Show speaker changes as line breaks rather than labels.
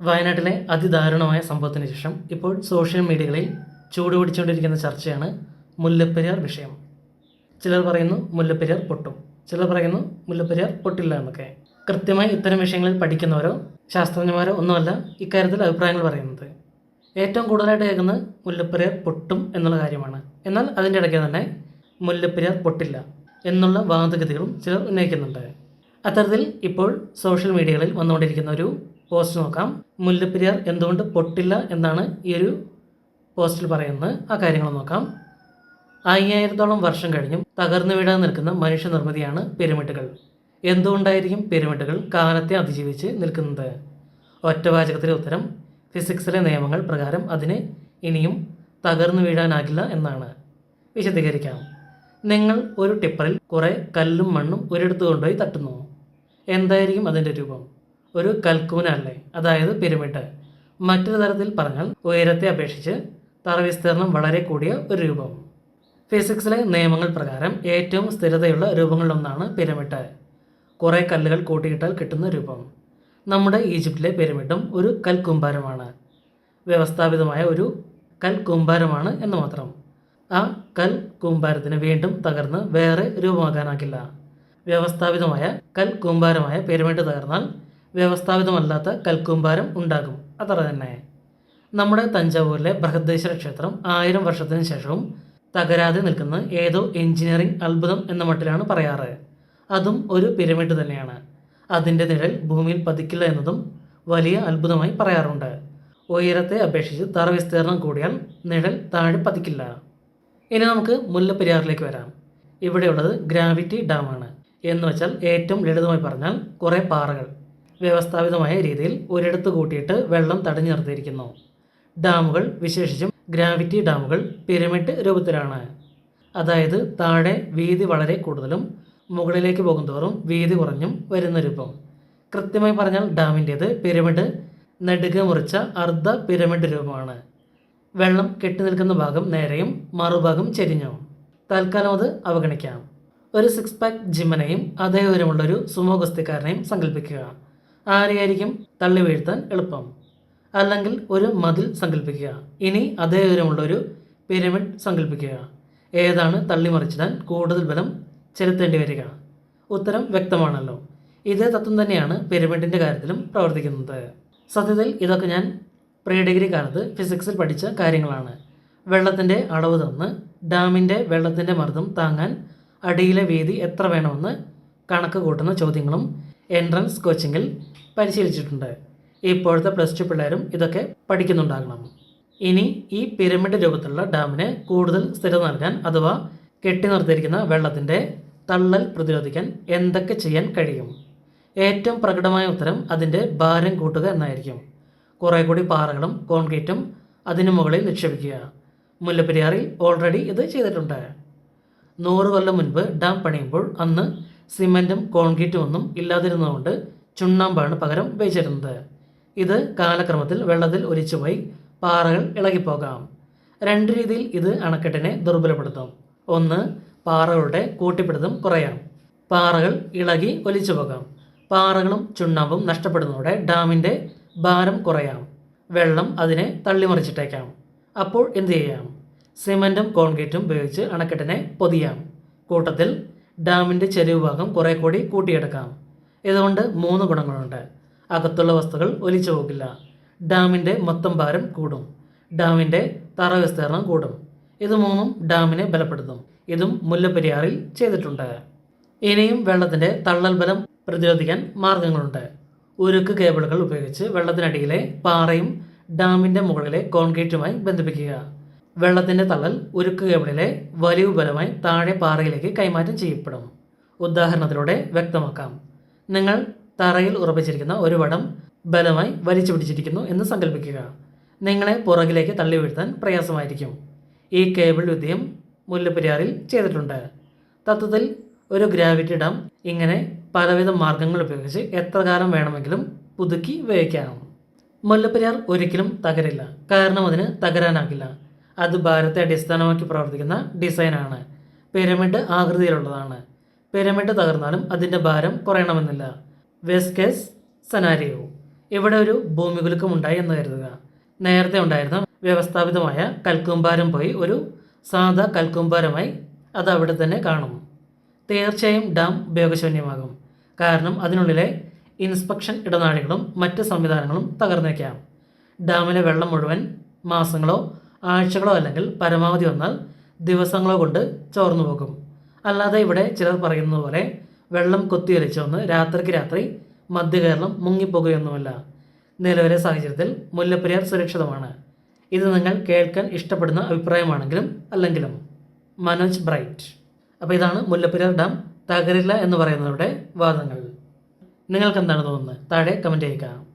വയനാട്ടിലെ അതിദാരുണമായ സംഭവത്തിന് ശേഷം ഇപ്പോൾ സോഷ്യൽ മീഡിയകളിൽ ചൂടുപിടിച്ചുകൊണ്ടിരിക്കുന്ന ചർച്ചയാണ് മുല്ലപ്പെരിയാർ വിഷയം. ചിലർ പറയുന്നു മുല്ലപ്പെരിയാർ പൊട്ടും. ചിലർ പറയുന്നു മുല്ലപ്പെരിയാർ പൊട്ടില്ല എന്നൊക്കെ. കൃത്യമായി ഇത്തരം വിഷയങ്ങളിൽ പഠിക്കുന്നവരോ ശാസ്ത്രജ്ഞന്മാരോ ഒന്നുമല്ല ഇക്കാര്യത്തിൽ അഭിപ്രായങ്ങൾ പറയുന്നത്. ഏറ്റവും കൂടുതലായിട്ട് കേൾക്കുന്നത് മുല്ലപ്പെരിയാർ പൊട്ടും എന്നുള്ള കാര്യമാണ്. എന്നാൽ അതിന്റെ ഇടയ്ക്ക് തന്നെ മുല്ലപ്പെരിയാർ പൊട്ടില്ല എന്നുള്ള വാദഗതികളും ചിലർ ഉന്നയിക്കുന്നുണ്ട്. അത്തരത്തിൽ ഇപ്പോൾ സോഷ്യൽ മീഡിയകളിൽ വന്നുകൊണ്ടിരിക്കുന്ന ഒരു പോസ്റ്റ് നോക്കാം. മുല്ലപ്പെരിയാർ എന്തുകൊണ്ട് പൊട്ടില്ല എന്നാണ് ഈ ഒരു പോസ്റ്റിൽ പറയുന്നത്. ആ കാര്യങ്ങൾ നോക്കാം. അയ്യായിരത്തോളം വർഷം കഴിഞ്ഞും തകർന്നു വീഴാൻ നിൽക്കുന്ന മനുഷ്യനിർമ്മിതിയാണ് പിരമിഡുകൾ. എന്തുകൊണ്ടായിരിക്കും പിരമിഡുകൾ കാലത്തെ അതിജീവിച്ച് നിൽക്കുന്നത്? ഒറ്റവാചകത്തിലെ ഉത്തരം ഫിസിക്സിലെ നിയമങ്ങൾ പ്രകാരം അതിന് ഇനിയും തകർന്നു വീഴാനാകില്ല എന്നാണ്. വിശദീകരിക്കാം. നിങ്ങൾ ഒരു ടിപ്പറിൽ കുറേ കല്ലും മണ്ണും ഒരിടത്ത് കൊണ്ടുപോയി തട്ടുന്നു. എന്തായിരിക്കും അതിന്റെ രൂപം? ഒരു കൽക്കൂന അല്ലേ അതായത് പിരമിഡ്. മറ്റൊരു തരത്തിൽ പറഞ്ഞാൽ ഉയരത്തെ അപേക്ഷിച്ച് തറവിസ്തീർണം വളരെ കൂടിയ ഒരു രൂപം. ഫിസിക്സിലെ നിയമങ്ങൾ പ്രകാരം ഏറ്റവും സ്ഥിരതയുള്ള രൂപങ്ങളിലൊന്നാണ് പിരമിഡ്. കുറേ കല്ലുകൾ കൂട്ടിയിട്ടാൽ കിട്ടുന്ന രൂപം. നമ്മുടെ ഈജിപ്തിലെ പിരമിഡും ഒരു കൽക്കൂമ്പാരമാണ്. വ്യവസ്ഥാപിതമായ ഒരു കൽക്കൂമ്പാരമാണ് എന്ന് മാത്രം. ആ കൽ കൂമ്പാരത്തിന് വീണ്ടും തകർന്ന് വേറെ രൂപമാക്കാനാകില്ല വ്യവസ്ഥാപിതമായ കൽ കൂമ്പാരമായ പിരമിഡ് തകർന്നാൽ വ്യവസ്ഥാപിതമല്ലാത്ത കൽക്കൂമ്പാരം ഉണ്ടാകും. അത്ര തന്നെ. നമ്മുടെ തഞ്ചാവൂരിലെ ബൃഹദ്ദേശ്വര ക്ഷേത്രം ആയിരം വർഷത്തിന് ശേഷവും തകരാതെ നിൽക്കുന്ന ഏതോ എഞ്ചിനീയറിംഗ് അത്ഭുതം എന്ന മട്ടിലാണ് പറയാറ്. അതും ഒരു പിരമിഡ് തന്നെയാണ്. അതിന്റെ നിഴൽ ഭൂമിയിൽ പതിക്കില്ല എന്നതും വലിയ അത്ഭുതമായി പറയാറുണ്ട്. ഉയരത്തെ അപേക്ഷിച്ച് തറ വിസ്തീർണം കൂടിയാൽ നിഴൽ താഴെ പതിക്കില്ല. ഇനി നമുക്ക് മുല്ലപ്പെരിയാറിലേക്ക് വരാം. ഇവിടെയുള്ളത് ഗ്രാവിറ്റി ഡാമാണ്. എന്ന് വെച്ചാൽ ഏറ്റവും ലളിതമായി പറഞ്ഞാൽ കുറേ പാറകൾ. വ്യവസ്ഥാപിതമായ രീതിയിൽ ഒരിടത്ത് കൂട്ടിയിട്ട് വെള്ളം തടഞ്ഞു നിർത്തിയിരിക്കുന്നു. ഡാമുകൾ വിശേഷിച്ചും ഗ്രാവിറ്റി ഡാമുകൾ പിരമിഡ് രൂപത്തിലാണ്. അതായത് താഴെ വീതി വളരെ കൂടുതലും മുകളിലേക്ക് പോകുന്തോറും വീതി കുറഞ്ഞും വരുന്ന രൂപം. കൃത്യമായി പറഞ്ഞാൽ ഡാമിന്റേത് പിരമിഡ് നെടുക മുറിച്ച അർദ്ധ പിരമിഡ് രൂപമാണ്. വെള്ളം കെട്ടി നിൽക്കുന്ന ഭാഗം നേരെയും മറുഭാഗം ചെരിഞ്ഞു. തൽക്കാലം അത് അവഗണിക്കാം. ഒരു സിക്സ് പാക്ക് ജിമ്മനെയും അതേ ഉയരമുള്ളൊരു സുമോ ഗുസ്തിക്കാരനെയും സങ്കല്പിക്കുക ആരെയായിരിക്കും തള്ളി വീഴ്ത്താൻ എളുപ്പം? അല്ലെങ്കിൽ ഒരു മതിൽ സങ്കല്പിക്കുക ഇനി അതേ ഉയരമുള്ള ഒരു പിരമിഡ് സങ്കല്പിക്കുക ഏതാണ് തള്ളിമറിച്ചിടാൻ കൂടുതൽ ബലം ചെലുത്തേണ്ടി വരിക? ഉത്തരം വ്യക്തമാണല്ലോ. ഇതേ തത്വം തന്നെയാണ് പിരമിഡിന്റെ കാര്യത്തിലും പ്രവർത്തിക്കുന്നത്. സത്യത്തിൽ ഇതൊക്കെ ഞാൻ പ്രീ ഡിഗ്രി കാലത്ത് ഫിസിക്സിൽ പഠിച്ച കാര്യങ്ങളാണ്. വെള്ളത്തിന്റെ അളവ് തന്ന് ഡാമിന്റെ വെള്ളത്തിന്റെ മർദ്ദം താങ്ങാൻ അടിയിലെ വീതി എത്ര വേണമെന്ന് കണക്ക് കൂട്ടുന്ന ചോദ്യങ്ങളും എൻട്രൻസ് കോച്ചിങ്ങിൽ പരിശീലിച്ചിട്ടുണ്ട്. ഇപ്പോഴത്തെ പ്ലസ് ടു പിള്ളേരും ഇതൊക്കെ പഠിക്കുന്നുണ്ടാകണം. ഇനി ഈ പിരമിഡ് രൂപത്തിലുള്ള ഡാമിന് കൂടുതൽ സ്ഥിരത നൽകാൻ അഥവാ കെട്ടി നിർത്തിയിരിക്കുന്ന വെള്ളത്തിന്റെ തള്ളൽ പ്രതിരോധിക്കാൻ എന്തൊക്കെ ചെയ്യാൻ കഴിയും? ഏറ്റവും പ്രകടമായ ഉത്തരം അതിന്റെ ഭാരം കൂട്ടുക എന്നായിരിക്കും. കുറേ കൂടി പാറകളും കോൺക്രീറ്റും അതിനു മുകളിൽ നിക്ഷേപിക്കുക. മുല്ലപ്പെരിയാറിൽ ഓൾറെഡി ഇത് ചെയ്തിട്ടുണ്ട്. നൂറ് കൊല്ലം മുൻപ് ഡാം പണിയുമ്പോൾ അന്ന് സിമന്റും കോൺക്രീറ്റും ഒന്നും ഇല്ലാതിരുന്നതുകൊണ്ട് ചുണ്ണാമ്പാണ് പകരം ഉപയോഗിച്ചിരുന്നത് ഇത് കാലക്രമത്തിൽ വെള്ളത്തിൽ ഒലിച്ചുപോയി പാറകൾ ഇളകിപ്പോകാം. രണ്ട് രീതിയിൽ ഇത് അണക്കെട്ടിനെ ദുർബലപ്പെടുത്തും. ഒന്ന് പാറകളുടെ കൂട്ടിപ്പിടുത്തം കുറയാം. പാറകൾ ഇളകി ഒലിച്ചു പോകാം പാറകളും ചുണ്ണാമ്പും നഷ്ടപ്പെടുന്നതോടെ ഡാമിന്റെ ഭാരം കുറയാം. വെള്ളം അതിനെ തള്ളിമറിച്ചിട്ടേക്കാം. അപ്പോൾ എന്തു ചെയ്യാം? സിമന്റും കോൺക്രീറ്റും ഉപയോഗിച്ച് അണക്കെട്ടിനെ പൊതിയാം. കൂട്ടത്തിൽ ഡാമിന്റെ ചെരിവ് ഭാഗം കുറേ കൂടി കൂട്ടിയെടുക്കാം. ഇതുകൊണ്ട് മൂന്ന് ഗുണങ്ങളുണ്ട്. അകത്തുള്ള വസ്തുക്കൾ ഒലിച്ചു പോകില്ല. ഡാമിന്റെ മൊത്തം ഭാരം കൂടും. ഡാമിന്റെ തറ വിസ്തീർണം കൂടും. ഇത് മൂന്നും ഡാമിനെ ബലപ്പെടുത്തും. ഇതും മുല്ലപ്പെരിയാറിൽ ചെയ്തിട്ടുണ്ട്. ഇനിയും വെള്ളത്തിന്റെ തള്ളൽ ബലം പ്രതിരോധിക്കാൻ മാർഗങ്ങളുണ്ട്. ഉരുക്ക് കേബിളുകൾ ഉപയോഗിച്ച് വെള്ളത്തിനടിയിലെ പാറയും ഡാമിന്റെ മുകളിലെ കോൺക്രീറ്റുമായി ബന്ധിപ്പിക്കുക. വെള്ളത്തിന്റെ തള്ളൽ ഉരുക്ക് കേബിളിലെ വലിവ് ബലമായി താഴെ പാറയിലേക്ക് കൈമാറ്റം ചെയ്യപ്പെടും. ഉദാഹരണത്തിലൂടെ വ്യക്തമാക്കാം. നിങ്ങൾ തറയിൽ ഉറപ്പിച്ചിരിക്കുന്ന ഒരു വടം ബലമായി വലിച്ചു പിടിച്ചിരിക്കുന്നു എന്ന് സങ്കല്പിക്കുക നിങ്ങളെ പുറകിലേക്ക് തള്ളി വീഴ്ത്താൻ പ്രയാസമായിരിക്കും. ഈ കേബിൾ വിദ്യയും മുല്ലപ്പെരിയാറിൽ ചെയ്തിട്ടുണ്ട്. തത്വത്തിൽ ഒരു ഗ്രാവിറ്റി ഡാം ഇങ്ങനെ പലവിധ മാർഗങ്ങൾ ഉപയോഗിച്ച് എത്ര കാലം വേണമെങ്കിലും പുതുക്കി ഉപയോഗിക്കാം. മുല്ലപ്പെരിയാർ ഒരിക്കലും തകരില്ല. കാരണം അതിന് തകരാനാകില്ല. അത് ഭാരത്തെ അടിസ്ഥാനമാക്കി പ്രവർത്തിക്കുന്ന ഡിസൈനാണ്. പിരമിഡ് ആകൃതിയിലുള്ളതാണ്. പിരമിഡ് തകർന്നാലും അതിന്റെ ഭാരം കുറയണമെന്നില്ല. വെസ്കേസ് കേസ് സനാരിയോ. ഇവിടെ ഒരു ഭൂമികുലുക്കം ഉണ്ടായി എന്ന് കരുതുക. നേരത്തെ ഉണ്ടായിരുന്ന വ്യവസ്ഥാപിതമായ കൽക്കുംഭാരം പോയി ഒരു സാധാ കൽക്കുംഭാരമായി അത് അവിടെ തന്നെ കാണും. തീർച്ചയായും ഡാം ഉപയോഗശൂന്യമാകും കാരണം അതിനുള്ളിലെ ഇൻസ്പെക്ഷൻ ഇടനാഴികളും മറ്റ് സംവിധാനങ്ങളും തകർന്നേക്കാം. ഡാമിലെ വെള്ളം മുഴുവൻ മാസങ്ങളോ ആഴ്ചകളോ അല്ലെങ്കിൽ പരമാവധി വന്നാൽ ദിവസങ്ങളോ കൊണ്ട് ചോർന്നു പോകും. അല്ലാതെ ഇവിടെ ചിലർ പറയുന്നത് പോലെ വെള്ളം കൊത്തിയൊലിച്ച് വന്ന് രാത്രിക്ക് രാത്രി മധ്യകേരളം മുങ്ങിപ്പോകുകയൊന്നുമല്ല. നിലവിലെ സാഹചര്യത്തിൽ മുല്ലപ്പെരിയാർ സുരക്ഷിതമാണ്. ഇത് നിങ്ങൾ കേൾക്കാൻ ഇഷ്ടപ്പെടുന്ന അഭിപ്രായമാണെങ്കിലും അല്ലെങ്കിലും. മനോജ് ബ്രൈറ്റ്. അപ്പോൾ ഇതാണ് മുല്ലപ്പെരിയാർ ഡാം തകരില്ല എന്ന് പറയുന്നവരുടെ വാദങ്ങൾ. നിങ്ങൾക്ക് എന്താണ് തോന്നുന്നത്? താഴെ കമന്റ് ചെയ്യുക.